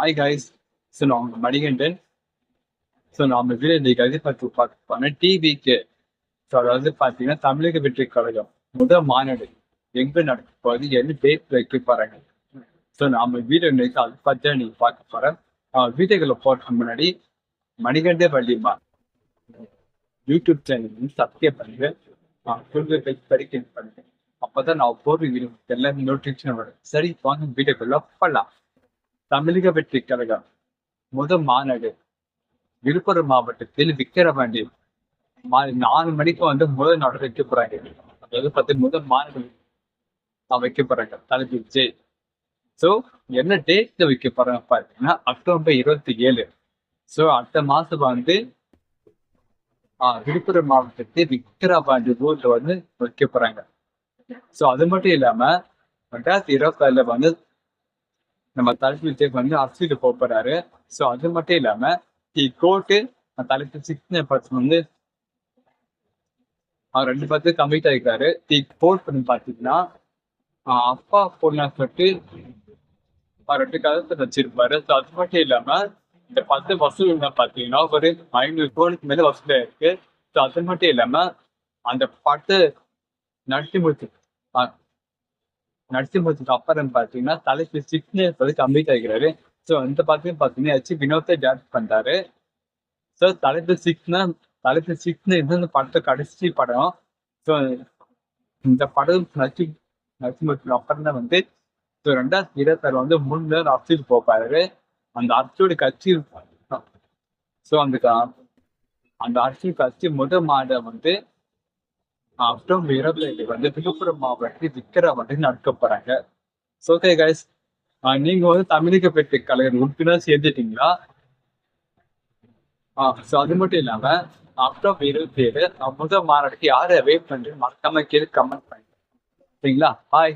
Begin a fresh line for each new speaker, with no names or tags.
Hi guys so நான் Manikandan. So நம்ம வீடு இன்னைக்கு அது பார்த்து பார்க்க போனேன் டிவிக்கு ஸோ அதாவது பார்த்தீங்கன்னா தமிழக வெற்றி கழகம் முதல் மாநாடு எங்க நடக்க போகுது என்ன டேட் வைக்க போறாங்க. ஸோ நாம வீடு இன்றைக்கு அது பார்த்து நீங்கள் பார்க்க போறேன். வீடுகளை போடுறதுக்கு முன்னாடி மணிகண்டே வள்ளிமா யூடியூப் சேனல் வந்து சப்ஸ்கிரைப் பண்ணுங்க. ஃபுல் பேஜ் படிக்க பண்ணுங்க. அப்பதான் நான் போடுற வீடியோ எல்லாமே நோட்டிஃபிகேஷன் வரும். சரி வாங்க வீடியோக்குள்ள பண்ணலாம் தமிழக வெற்றி கழகம் முதல் மாநாடு. விழுப்புரம் மாவட்டத்தில் விக்கிரவாண்டி மா- நாலு மணிக்கு வந்து முதல் நாடு வைக்க போறாங்க. அதாவது பத்து முதல் மாநாடு நான் வைக்க போறாங்க. தலைப்பு விஜய். ஸோ என்ன டேட்ல வைக்க போறாங்க பார்த்தீங்கன்னா அக்டோபர் இருபத்தி ஏழு ஸோ அடுத்த மாசம் வந்து ஆஹ், விழுப்புரம் மாவட்டத்தில் விக்கிரவாண்டி ஊர்ல வந்து வைக்க போறாங்க. ஸோ அது மட்டும் இல்லாம ரெண்டாயிரத்தி இருபத்தாறுல வந்து நம்ம தலைப்பு தேவ் வந்து அரசியல் போக போறாரு. ஸோ அது மட்டும் இல்லாம தி கோர்ட்டு தலைப்பு சிக்ஸ் பர்சன் வந்து அவர் ரெண்டு பார்த்து கம்ப்ளீட் ஆகிக்கிறாரு தி கோர்ட் பண்ணி பார்த்தீங்கன்னா அப்பா பொண்ணா சொல்லிட்டு அவர் ரெண்டு கதத்தை வச்சிருப்பாரு. ஸோ அது மட்டும் இல்லாம இந்த பத்து வசூல் பார்த்தீங்கன்னா ஒரு ஐநூறு கோடிக்கு மேல வசூல் இருக்கு. ஸோ அது மட்டும் இல்லாம அந்த படத்தை நடத்தி முடிச்சு நடிச்சு நடத்தி முடிச்சதுக்கு அப்புறம் பார்த்தீங்கன்னா தலைப்பு சிக்ஸ்னு சொல்லி கம்ப்ளீட் ஆகிறாரு ஸோ இந்த படத்தையும் பார்த்தீங்கன்னா வச்சு வினோத்தை டேரக்ட் பண்றாரு. ஸோ தலைப்பு சிக்ஸ்னா தலைப்பு சிக்ஸ்னு இந்த படத்தை கடைசி படம். ஸோ இந்த படம் நடிச்சு நடிச்சு முடிச்சதுக்கு அப்புறம் தான் வந்து ஸோ ரெண்டாயிரத்தி இருபத்தாறு வந்து மூணு நேரம் அரசுக்கு போப்பாரு. அந்த அரசோட கட்சி ஸோ அந்த அந்த அரசியல் கட்சி முதல் மாட வந்து ஆஃப்டர் இருபது வந்து விழுப்புரம் மாவட்டத்தில் விக்கிரவாண்டி நடக்க போறாங்க. ஸோ ஓகே கைஸ் நீங்க வந்து தமிழக பெற்ற கலைஞர் உறுப்பினர் சேர்ந்துட்டீங்களா? ஸோ அது மட்டும் இல்லாம அக்டோபர் இருபத்தி ஏழு முதல் மாநாட்டுக்கு யாரை வெயிட் பண்ணி மறக்காம கேட்டு கமெண்ட் பண்ணுங்க. சரிங்களா? பாய்